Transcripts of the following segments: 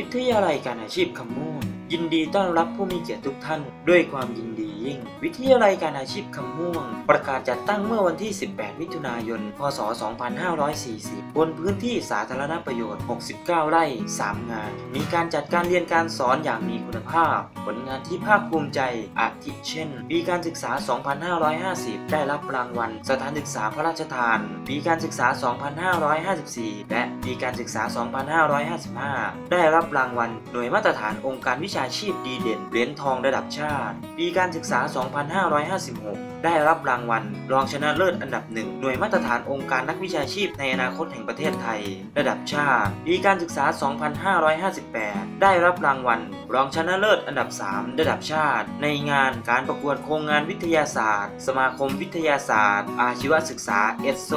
วิทยาลัยการอาชีพคำม่นยินดีต้อนรับผู้มีเกียรติทุกท่าน ด้วยความยินดียิ่ง วิทยาลัยการอาชีพคำม่วง ประกาศจัดตั้งเมื่อวันที่ 18 มิถุนายน พศ 2540 บนพื้นที่สาธารณประโยชน์ 69 ไร่ 3 งาน มีการจัดการเรียนการสอนอย่างมีคุณภาพ ผลงานที่ภาคภูมิใจอาทิเช่น ปีการศึกษา 2550 ได้รับรางวัล สถานศึกษาพระราชทาน ปีการศึกษา 2554 และปีการศึกษา 2555 ได้รับรางวัลหน่วยมาตรฐานองค์การวิชาชีพดีเด่นเหรียญทองระดับชาติ ปีการศึกษา 2556 ได้รับรางวัล รองชนะเลิศอันดับหนึ่งหน่วยมาตรฐานองค์การนักวิชาชีพในอนาคตแห่งประเทศไทย ระดับชาติปีการศึกษา 2558 ได้รับรางวัล รองชนะเลิศอันดับ 3 ระดับชาติ ในงานการประกวดโครงงานวิทยาศาสตร์ สมาคมวิทยาศาสตร์ อาชีวศึกษาเอสโซ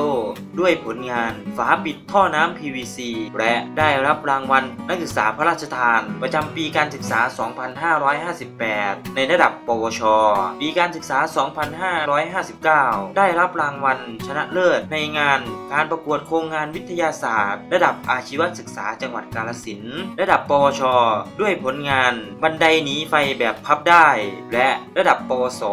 ด้วยผลงานฝาปิดท่อน้ำ PVC และได้รับรางวัลนักศึกษาพระราชทาน ประจำปีการศึกษา 2558 ในระดับ ปวช ปีการศึกษา25 2559 ได้รับรางวัลชนะเลิศในงานการประกวดโครงงานวิทยาศาสตร์ ระดับอาชีวศึกษาจังหวัดกาฬสินธุ์ระดับปวช ด้วยผลงานบันไดหนีไฟแบบพับได้ และระดับปวส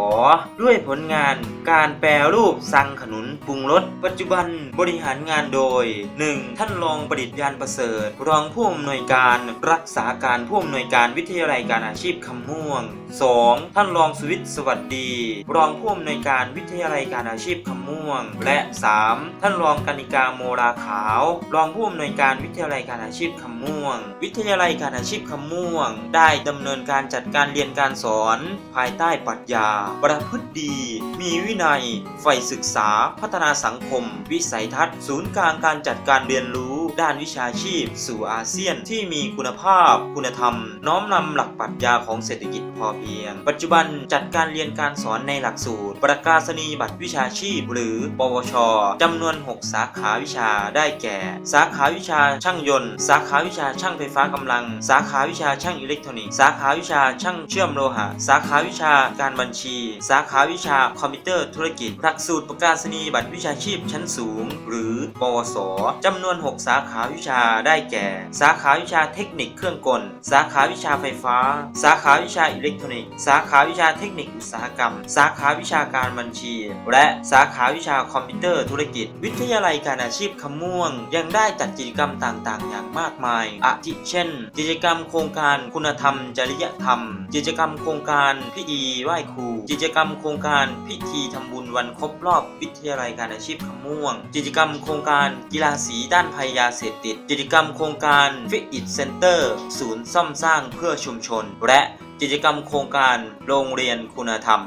ด้วยผลงานการแปรรูปสังขนุนปรุงรสปัจจุบันบริหารงานโดย 1. ท่านรองประดิษฐ์ยานประเสริฐ รองผู้อำนวยการรักษาการผู้อำนวยการวิทยาลัยการอาชีพคำม่วง 2. ท่านรองสุวิทย์สวัสดี รองผู้อำนวยการวิทยาลัยการอาชีพคำม่วง และ 3. ท่านรองกนิกาโมราขาว รองผู้อำนวยการวิทยาลัยการอาชีพคำม่วง วิทยาลัยการอาชีพคำม่วง ได้ดำเนินการจัดการเรียนการสอน ภายใต้ปรัชญา ประพฤติดี มีวินัยใฝ่ศึกษา พัฒนาสังคม วิสัยทัศน์ ศูนย์กลางการจัดการเรียนรู้ ด้านวิชาชีพ สู่อาเซียนที่มีคุณภาพ คุณธรรม น้อมนำหลักปรัชญาของเศรษฐกิจพอเพียง ปัจจุบันจัดการเรียนการสอนในหลักสูตร ประกาศนียบัตรวิชาชีพ หรือ ปวชจำนวน 6 สาขาวิชาได้แก่ สาขาวิชาช่างยนต์ สาขาวิชาช่างไฟฟ้ากำลัง สาขาวิชาช่างอิเล็กทรอนิกส์สาขาวิชาช่างเชื่อมโลหะ สาขาวิชาการบัญชี สาขาวิชาคอมพิวเตอร์ธุรกิจ หลักสูตรประกาศนียบัตรวิชาชีพชั้นสูง หรือ ปวสจำนวน 6 สาขาวิชาได้แก่ สาขาวิชาเทคนิคเครื่องกล สาขาวิชาไฟฟ้า สาขาวิชาอิเล็กทรอนิกส์ สาขาวิชาเทคนิคอุตสาหกรรม สาขาวิชาการบัญชี และสาขาวิชาคอมพิวเตอร์ธุรกิจ วิทยาลัยการอาชีพคำม่วง ยังได้จัดกิจกรรมต่างๆ อย่างมากมายอาทิเช่น กิจกรรมโครงการคุณธรรม จริยธรรม กิจกรรมโครงการพิธีไหว้ครู กิจกรรมโครงการพิธีทำบุญวันครบรอบวิทยาลัยการอาชีพคำม่วง กิจกรรมโครงการกีฬาสีด้านภัยยาเสพติด กิจกรรมโครงการฟิตอิ t เซ็นเตอร์ศูนย์ซ่อมสร้างเพื่อชุมชน และกิจกรรมโครงการโรงเรียนคุณธรรม